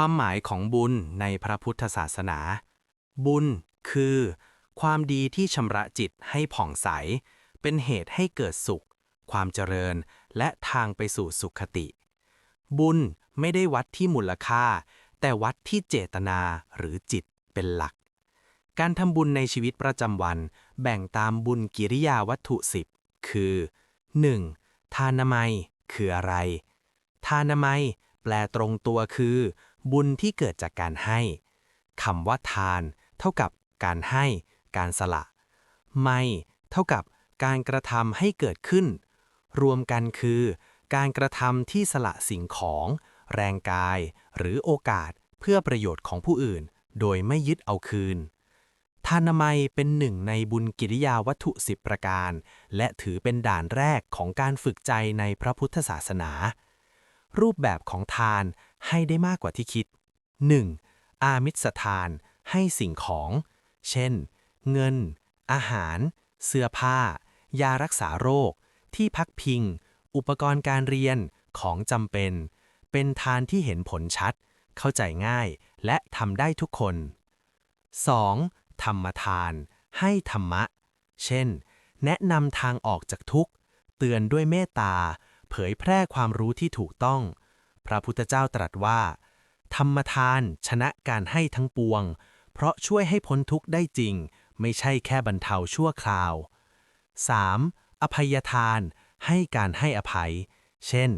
ความหมายของบุญในพระพุทธศาสนา บุญคือ ความดีที่ชำระจิตให้ผ่องใส เป็นเหตุให้เกิดสุข ความเจริญและทางไปสู่สุขติ บุญไม่ได้วัดที่มูลค่า แต่วัดที่เจตนาหรือจิตเป็นหลัก การทำบุญในชีวิตประจำวัน แบ่งตามบุญกิริยาวัตถุสิบคือ 1. ทานามัย คืออะไร ทานามัย แปลตรงตัวคือ บุญที่เกิดจากการให้คำว่าทาน เท่ากับการให้ การสละ ไม่ เท่ากับการกระทำให้เกิดขึ้น รวมกันคือ การกระทำที่สละสิ่งของ แรงกาย หรือโอกาสเพื่อประโยชน์ของผู้อื่น โดยไม่ยึดเอาคืน ทานามัยเป็นหนึ่งในบุญกิริยาวัตถุสิบประการ และถือเป็นด่านแรกของการฝึกใจในพระพุทธศาสนา รูปแบบของทาน ให้ได้มากกว่าที่คิด 1. อามิสทาน ให้สิ่งของ เช่น เงิน อาหาร เสื้อผ้า ยารักษาโรค ที่พักพิง อุปกรณ์การเรียน ของจำเป็น เป็นทานที่เห็นผลชัด เข้าใจง่าย และทำได้ทุกคน 2. ธรรมทาน ให้ธรรมะ เช่น แนะนำทางออกจากทุกข์ เตือนด้วยเมตตา เผยแพร่ความรู้ที่ถูกต้อง พระพุทธเจ้าตรัสว่า ธรรมทานชนะการให้ทั้งปวง เพราะช่วยให้พ้นทุกข์ได้จริง ไม่ใช่แค่บรรเทาชั่วคราว 3. อภัยทาน ให้การให้อภัย เช่น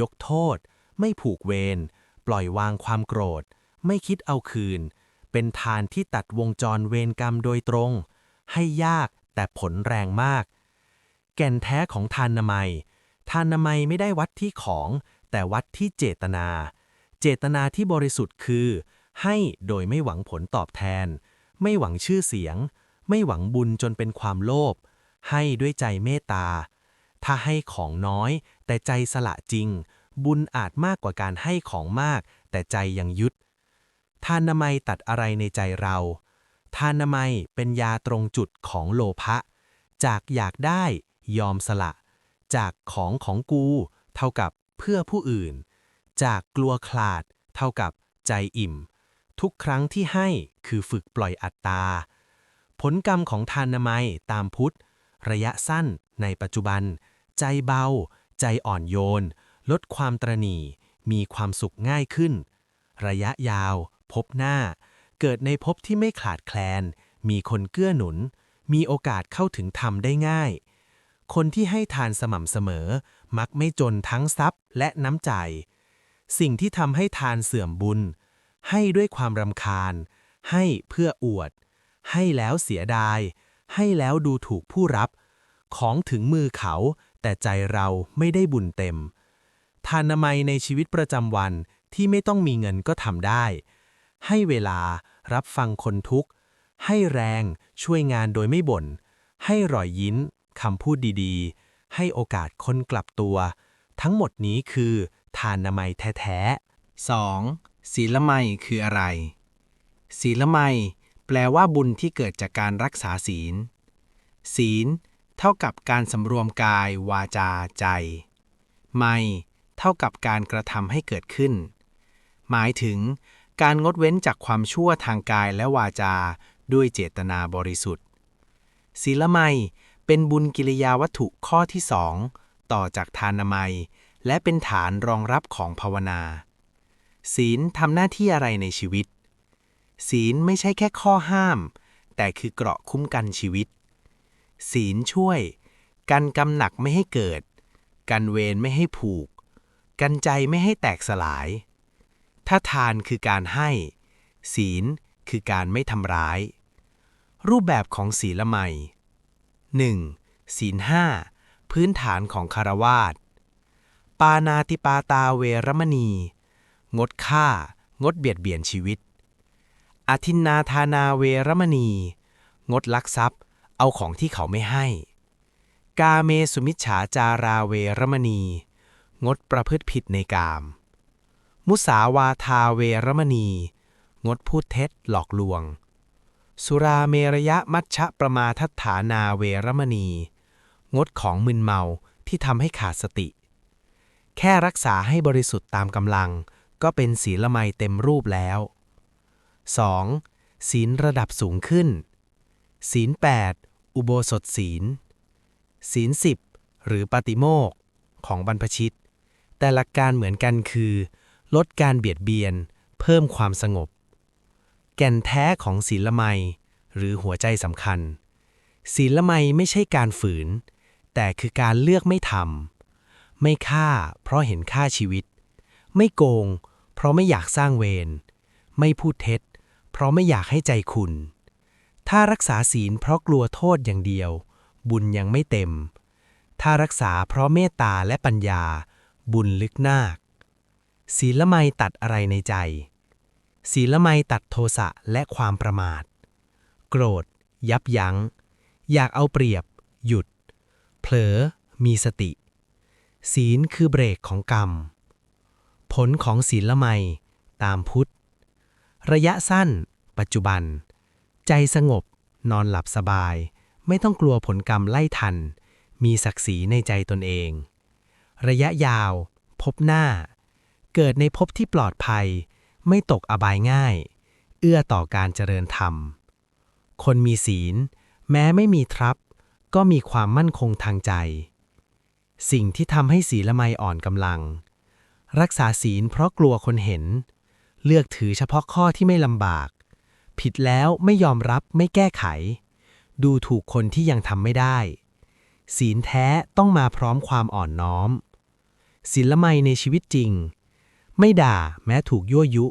ยกโทษ ไม่ผูกเวร ปล่อยวางความโกรธ ไม่คิดเอาคืน เป็นทานที่ตัดวงจรเวรกรรมโดยตรง ให้ยากแต่ผลแรงมาก แก่นแท้ของทานนามัย ทานนามัยไม่ได้วัดที่ของ แต่วัดที่เจตนา เจตนาที่บริสุทธิ์คือ ให้โดยไม่หวังผลตอบแทน ไม่หวังชื่อเสียง ไม่หวังบุญจนเป็นความโลภ ให้ด้วยใจเมตตา ถ้าให้ของน้อย แต่ใจสละจริง บุญอาจมากกว่าการให้ของมาก แต่ใจยังยึดทานนามัยตัดอะไรในใจเราทานนามัยเป็นยาตรงจุดของโลภะ จากอยากได้ยอมสละ จากของของกู เท่ากับ เพื่อผู้อื่น จากกลัวขลาด เท่ากับใจอิ่ม ทุกครั้งที่ให้คือฝึกปล่อยอัตตา ผลกรรมของทานนามัยตามพุทธ ระยะสั้นในปัจจุบัน ใจเบา ใจอ่อนโยน ลดความตรณีมีความสุขง่ายขึ้น ระยะยาว พบหน้า เกิดในภพที่ไม่ขาดแคลน มีคนเกื้อหนุน มีโอกาสเข้าถึงธรรมได้ง่าย คนที่ให้ทานสม่ำเสมอ มักไม่จนทั้งทรัพย์และน้ำใจ สิ่งที่ทำให้ทานเสื่อมบุญ ให้ด้วยความรำคาญ ให้เพื่ออวด ให้แล้วเสียดาย ให้แล้วดูถูกผู้รับ ของถึงมือเขา แต่ใจเราไม่ได้บุญเต็ม ทานนามัยในชีวิตประจำวันที่ไม่ต้องมีเงินก็ทำได้ ให้เวลารับฟังคนทุกข์ ให้แรงช่วยงานโดยไม่บ่น ให้รอยยิ้มคำพูดดีๆ ให้โอกาสคนกลับตัว ทั้งหมดนี้คือทานนามัยแท้ๆ 2. ศีลไมยคืออะไร ศีลไมยแปลว่าบุญที่เกิดจากการรักษาศีล ศีล เท่ากับการสำรวมกาย วาจา ใจ ไมยเท่ากับการกระทำให้เกิดขึ้น หมายถึง การงดเว้นจากความชั่วทางกายและวาจาด้วยเจตนาบริสุทธิ์ศีลไมย เป็นบุญกิริยาวัตถุข้อที่สองต่อจากทานามัย และเป็นฐานรองรับของภาวนา ศีลทำหน้าที่อะไรในชีวิต ศีลไม่ใช่แค่ข้อห้าม แต่คือเกราะคุ้มกันชีวิต ศีลช่วย กันกำหนักไม่ให้เกิด กันเวรไม่ให้ผูก กันใจไม่ให้แตกสลาย ถ้าทานคือการให้ ศีลคือการไม่ทำร้าย รูปแบบของศีลละไม 1. ศีลห้าพื้นฐานของคารวาสปานาติปาตาเวรมณี งดฆ่า งดเบียดเบียนชีวิตอทินนาทานาเวรมณี งดลักทรัพย์ เอาของที่เขาไม่ให้ กาเมสุมิจฉาจาราเวรมณี งดประพฤติผิดในกาม มุสาวาทาเวรมณี งดพูดเท็จหลอกลวง สุราเมรยะมัชชะประมาทัฏฐานาเวรมณี งดของมึนเมาที่ทำให้ขาดสติ แค่รักษาให้บริสุทธิ์ตามกำลัง ก็เป็นศีลไมเต็มรูปแล้ว 2. ศีลระดับสูงขึ้น ศีล 8 อุโบสถศีล ศีล 10 หรือปาติโมกข์ของบรรพชิต แต่หลักการเหมือนกันคือ ลดการเบียดเบียน เพิ่มความสงบ แก่นแท้ของศีลไมยหรือหัวใจสำคัญ ศีลไมยไม่ใช่การฝืน แต่คือการเลือกไม่ทำไม่ฆ่าเพราะเห็นค่าชีวิต ไม่โกง เพราะไม่อยากสร้างเวรไม่พูดเท็จ เพราะไม่อยากให้ใจคุณ ถ้ารักษาศีลเพราะกลัวโทษอย่างเดียว บุญยังไม่เต็ม ถ้ารักษาเพราะเมตตาและปัญญา บุญลึกนาคศีลไมตัดอะไรในใจ ศีลไมตัดโทสะและความประมาท โกรธ ยับยัง้ง อยากเอาเปรียบ หยุด เผลอ มีสติ ศีลคือเบรกของกรรม ผลของศีลไมตามพุทธ ระยะสั้น ปัจจุบัน ใจสงบ นอนหลับสบาย ไม่ต้องกลัวผลกรรมไล่ทัน มีศักดิ์ศรีในใจตนเอง ระยะยาว พบหน้า เกิดในภพที่ปลอดภัย ไม่ตกอบายง่าย เอื้อต่อการเจริญธรรม คนมีศีล แม้ไม่มีทรัพย์ ก็มีความมั่นคงทางใจ สิ่งที่ทำให้ศีลไมอ่อนกำลัง รักษาศีลเพราะกลัวคนเห็น เลือกถือเฉพาะข้อที่ไม่ลำบาก ผิดแล้วไม่ยอมรับไม่แก้ไข ดูถูกคนที่ยังทำไม่ได้ ศีลแท้ต้องมาพร้อมความอ่อนน้อมศีลไมในชีวิตจริง ไม่ด่าแม้ถูกยั่วยุ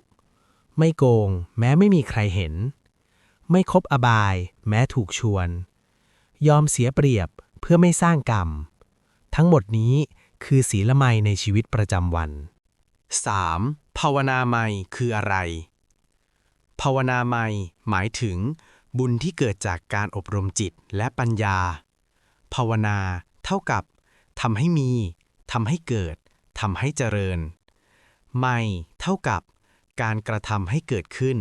ไม่โกง แม้ไม่มีใครเห็น ไม่คบอบาย แม้ถูกชวน ยอมเสียเปรียบเพื่อไม่สร้างกรรม ทั้งหมดนี้คือศีลไมในชีวิตประจำวัน 3. ภาวนาไมคืออะไร ภาวนาไมหมายถึง บุญที่เกิดจากการอบรมจิตและปัญญา ภาวนาเท่ากับทำให้มีทำให้เกิดทำให้เจริญ ไมเท่ากับ การกระทำให้เกิดขึ้น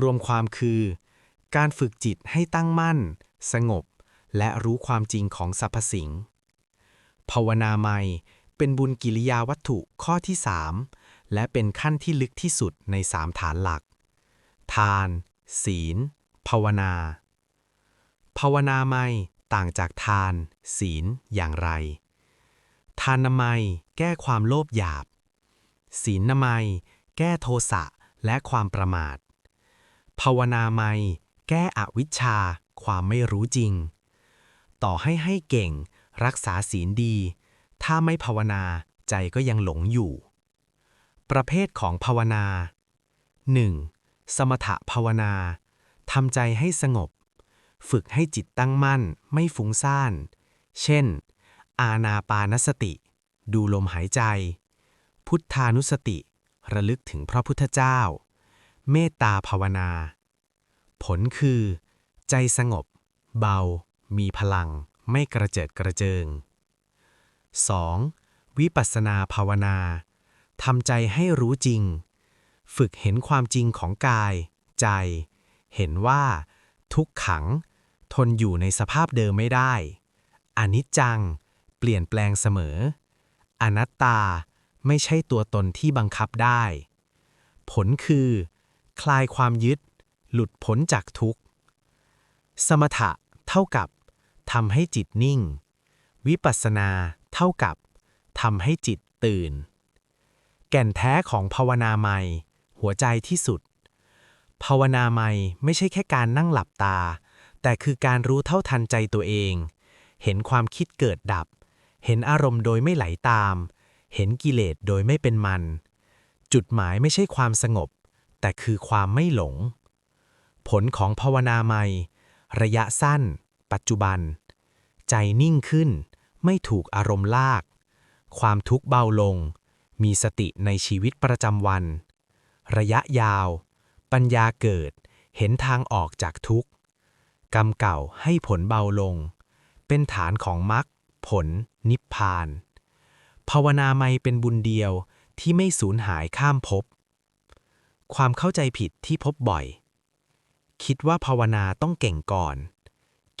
รวมความคือ การฝึกจิตให้ตั้งมั่น สงบ และรู้ความจริงของสรรพสิ่ง ภาวนาไมยเป็นบุญกิริยาวัตถุข้อที่3และเป็นขั้นที่ลึกที่สุดในสามฐานหลัก ทาน ศีล ภาวนา ภาวนาไมยต่างจากทาน ศีลอย่างไร ทานนามัยแก้ความโลภหยาบ ศีลนามัย แก้โทสะและความประมาท ภาวนาไมยแก้อวิชชา ความไม่รู้จริง ต่อให้ให้เก่ง รักษาศีลดี ถ้าไม่ภาวนาใจก็ยังหลงอยู่ ประเภทของภาวนา 1. สมถะภาวนาทำใจให้สงบ ฝึกให้จิตตั้งมั่น ไม่ฟุ้งซ่าน เช่น อาณาปานสติ ดูลมหายใจ พุทธานุสติ ระลึกถึงพระพุทธเจ้า เมตตาภาวนา ผลคือ ใจสงบ เบา มีพลัง ไม่กระเจิดกระเจิง 2. วิปัสสนาภาวนาทำใจให้รู้จริง ฝึกเห็นความจริงของกาย ใจ เห็นว่า ทุกขัง ทนอยู่ในสภาพเดิมไม่ได้อนิจจัง เปลี่ยนแปลงเสมอ อนัตตา ไม่ใช่ตัวตนที่บังคับได้ ผลคือ คลายความยึด หลุดพ้นจากทุกข์ สมถะเท่ากับทำให้จิตนิ่ง วิปัสสนาเท่ากับทำให้จิตตื่น แก่นแท้ของภาวนาไมยหัวใจที่สุด ภาวนาไมยไม่ใช่แค่การนั่งหลับตา แต่คือการรู้เท่าทันใจตัวเอง เห็นความคิดเกิดดับ เห็นอารมณ์โดยไม่ไหลตาม เห็นกิเลสโดยไม่เป็นมัน จุดหมายไม่ใช่ความสงบ แต่คือความไม่หลง ผลของภาวนาไมยระยะสั้น ปัจจุบัน ใจนิ่งขึ้น ไม่ถูกอารมณ์ลาก ความทุกข์เบาลง มีสติในชีวิตประจำวัน ระยะยาว ปัญญาเกิด เห็นทางออกจากทุกข์กรรมเก่าให้ผลเบาลง เป็นฐานของมรรคผลนิพพาน ภาวนาไมยเป็นบุญเดียวที่ไม่สูญหายข้ามภพ ความเข้าใจผิดที่พบบ่อย คิดว่าภาวนาต้องเก่งก่อน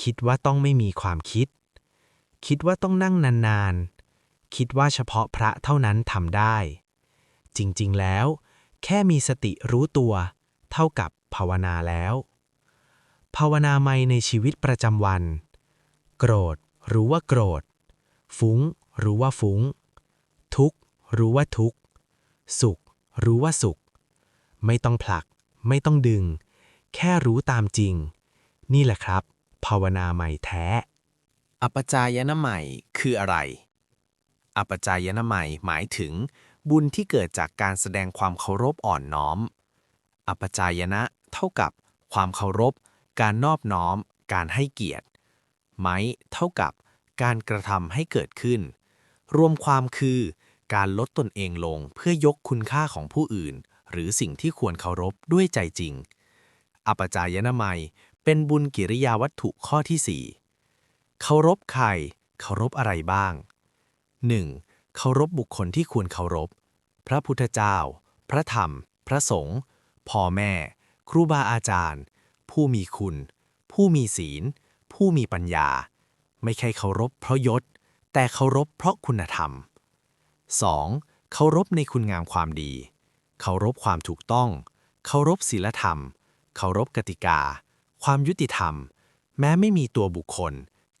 คิดว่าต้องไม่มีความคิด คิดว่าต้องนั่งนานๆ คิดว่าเฉพาะพระเท่านั้นทำได้จจริงๆแล้ว แค่มีสติรู้ตัว เท่ากับภาวนาแล้ว ภาวนาไม่ในชีวิตประจำวัน โกรธรู้ว่าโกรธ ฟุ้งรู้ว่าฟุ้ง ทุกรู้ว่าทุกสุข รู้ว่าสุข ไม่ต้องผลัก ไม่ต้องดึง แค่รู้ตามจริง นี่แหละครับ ภาวนาใหม่แท้ อปจายนะใหม่คืออะไร อปจายนะใหม่หมายถึง บุญที่เกิดจากการแสดงความเคารพอ่อนน้อม อปจายนะเท่ากับ ความเคารพ การนอบน้อม การให้เกียรติ ไม้เท่ากับ การกระทำให้เกิดขึ้น รวมความคือ การลดตนเองลงเพื่อยกคุณค่าของผู้อื่น หรือสิ่งที่ควรเคารพด้วยใจจริง อปจายนะใหม่เป็นบุญกิริยาวัตถุข้อที่สี่เคารพใคร เคารพอะไรบ้าง 1. เคารพบุคคลที่ควรเคารพ พระพุทธเจ้า พระธรรม พระสงฆ์พ่อแม่ ครูบาอาจารย์ ผู้มีคุณ ผู้มีศีล ผู้มีปัญญา ไม่ใช่เคารพเพราะยศ แต่เคารพเพราะคุณธรรม 2. เคารพในคุณงามความดี เคารพความถูกต้อง เคารพศีลธรรม เคารพกติกา ความยุติธรรม แม้ไม่มีตัวบุคคล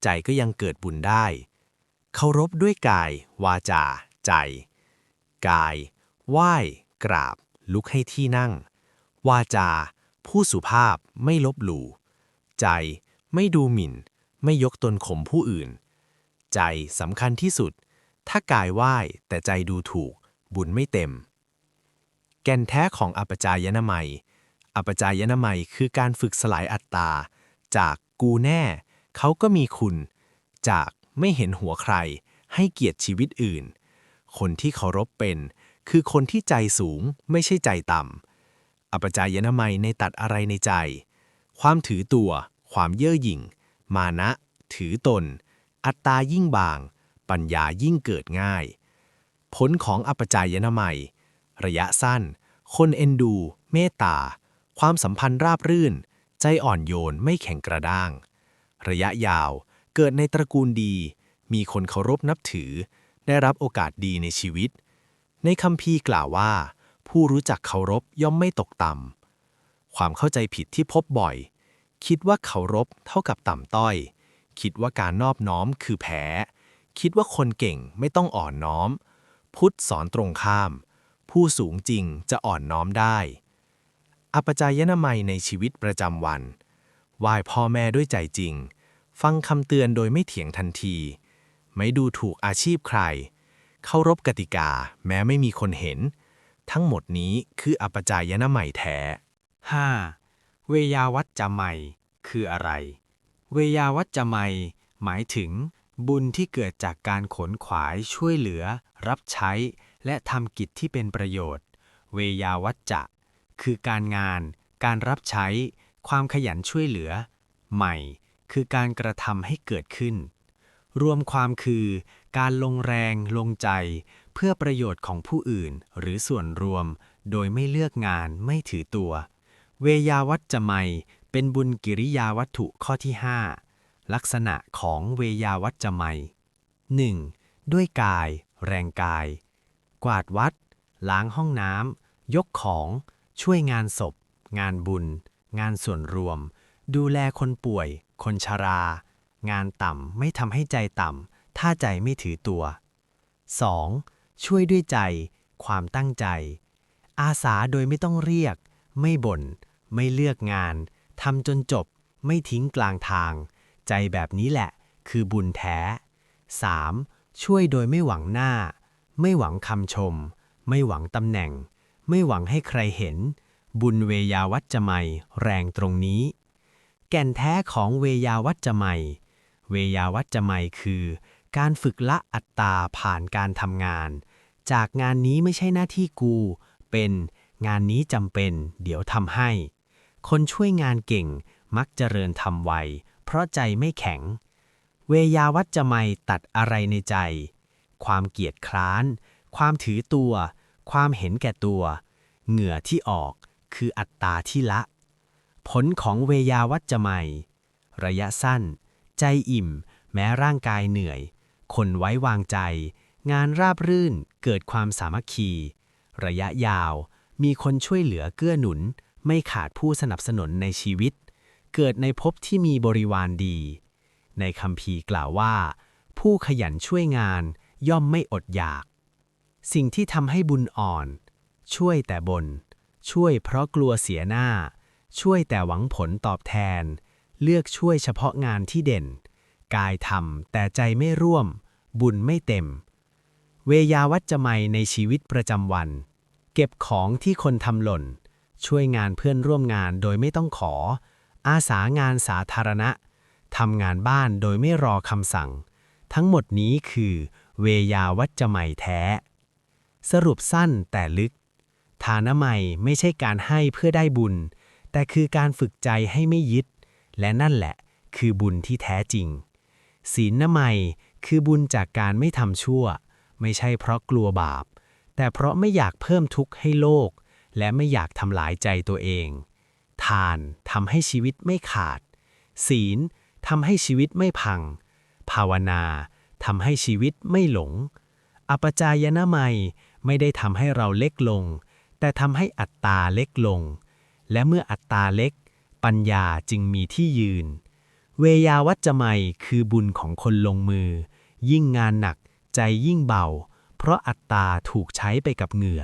ใจก็ยังเกิดบุญได้ เคารพด้วยกาย วาจา ใจ กาย ไหว้ กราบ ลุกให้ที่นั่ง วาจา ผู้สุภาพไม่ลบหลู่ ใจ ไม่ดูหมิ่น ไม่ยกตนข่มผู้อื่น ใจสำคัญที่สุด ถ้ากายไหว้แต่ใจดูถูก บุญไม่เต็ม แก่นแท้ของอัปจายนามัยอัปจายนามัยคือการฝึกสลายอัตตา จากกูแน่ เขาก็มีคุณ จากไม่เห็นหัวใคร ให้เกียรติชีวิตอื่น คนที่เคารพเป็น คือคนที่ใจสูงไม่ใช่ใจต่ำอัปจายนามัยในตัดอะไรในใจ ความถือตัว ความเย่อหยิ่ง มานะ ถือตน อัตตายิ่งบาง ปัญญายิ่งเกิดง่าย ผลของอปจายนามัย ระยะสั้น คนเอ็นดู เมตตา ความสัมพันธ์ราบรื่น ใจอ่อนโยนไม่แข็งกระด้าง ระยะยาวเกิดในตระกูลดี มีคนเคารพนับถือ ได้รับโอกาสดีในชีวิต ในคำพีกล่าวว่า ผู้รู้จักเคารพย่อมไม่ตกต่ำความเข้าใจผิดที่พบบ่อย คิดว่าเคารพเท่ากับต่ำต้อย คิดว่าการนอบน้อมคือแพ้ คิดว่าคนเก่งไม่ต้องอ่อนน้อม พุทธสอนตรงข้าม ผู้สูงจริงจะอ่อนน้อมได้ อปจายนามัยในชีวิตประจำวันไหว้พ่อแม่ด้วยใจจริง ฟังคำเตือนโดยไม่เถียงทันที ไม่ดูถูกอาชีพใคร เคารพกติกาแม้ไม่มีคนเห็น ทั้งหมดนี้คืออปจายนามัยแท้ 5. เวยาวัจจะใหม่คืออะไร เวยาวัจจะใหม่หมายถึง บุญที่เกิดจากการขนขวายช่วยเหลือ รับใช้ และทำกิจที่เป็นประโยชน์ เวยาวัจจะ คือการงาน การรับใช้ ความขยันช่วยเหลือ ใหม่ คือการกระทำให้เกิดขึ้น รวมความคือ การลงแรง ลงใจ เพื่อประโยชน์ของผู้อื่น หรือส่วนรวม โดยไม่เลือกงานไม่ถือตัว เวยาวัจจะไมยเป็นบุญกิริยาวัตถุข้อที่ 5 ลักษณะของเวยาวัจจะไมย 1. ด้วยกาย แรงกาย กวาดวัด ล้างห้องน้ำ ยกของ ช่วยงานศพ งานบุญ งานส่วนรวม ดูแลคนป่วย คนชรา งานต่ำไม่ทำให้ใจต่ำ ถ้าใจไม่ถือตัว 2. ช่วยด้วยใจ ความตั้งใจ อาสาโดยไม่ต้องเรียก ไม่บ่น ไม่เลือกงาน ทำจนจบ ไม่ทิ้งกลางทาง ใจแบบนี้แหละ คือบุญแท้ 3. ช่วยโดยไม่หวังหน้า ไม่หวังคำชม ไม่หวังตำแหน่ง ไม่หวังให้ใครเห็น บุญเวยาวัจจะไมแรงตรงนี้ แก่นแท้ของเวยาวัจจะไมเวยาวัจจะไมคือ การฝึกละอัตตาผ่านการทำงาน จากงานนี้ไม่ใช่หน้าที่กู เป็นงานนี้จำเป็น เดี๋ยวทำให้ คนช่วยงานเก่งมักเจริญทำไว เพราะใจไม่แข็ง เวยาวัจจะไมยตัดอะไรในใจ ความเกียจคร้าน ความถือตัว ความเห็นแก่ตัว เหงื่อที่ออกคืออัตตาที่ละ ผลของเวยาวัจจะไมยระยะสั้น ใจอิ่ม แม้ร่างกายเหนื่อย คนไว้วางใจ งานราบรื่นเกิดความสามัคคี ระยะยาว มีคนช่วยเหลือเกื้อหนุน ไม่ขาดผู้สนับสนุนในชีวิต เกิดในภพที่มีบริวารดี ในคำพีร์กล่าวว่า ผู้ขยันช่วยงานย่อมไม่อดอยาก สิ่งที่ทำให้บุญอ่อน ช่วยแต่บน ช่วยเพราะกลัวเสียหน้า ช่วยแต่หวังผลตอบแทน เลือกช่วยเฉพาะงานที่เด่น กายทำแต่ใจไม่ร่วม บุญไม่เต็ม เวยาวัจจะไมในชีวิตประจำวัน เก็บของที่คนทำหล่น ช่วยงานเพื่อนร่วมงานโดยไม่ต้องขอ อาสางานสาธารณะทำงานบ้านโดยไม่รอคำสั่ง ทั้งหมดนี้คือ เวยาวัจจะไมยแท้ สรุปสั้นแต่ลึกทานะไมยไม่ใช่การให้เพื่อได้บุญ แต่คือการฝึกใจให้ไม่ยึด และนั่นแหละคือบุญที่แท้จริง ศีลนไมยคือบุญจากการไม่ทำชั่ว ไม่ใช่เพราะกลัวบาป แต่เพราะไม่อยากเพิ่มทุกข์ให้โลก และไม่อยากทำลายใจตัวเอง ทานทำให้ชีวิตไม่ขาด ศีลทำให้ชีวิตไม่พัง ภาวนาทำให้ชีวิตไม่หลง อปจายนะไมยไม่ได้ทำให้เราเล็กลง แต่ทำให้อัตตาเล็กลง และเมื่ออัตตาเล็ก ปัญญาจึงมีที่ยืน เวยาวัจจะไมคือบุญของคนลงมือ ยิ่งงานหนักใจยิ่งเบา เพราะอัตตาถูกใช้ไปกับเหงื่อ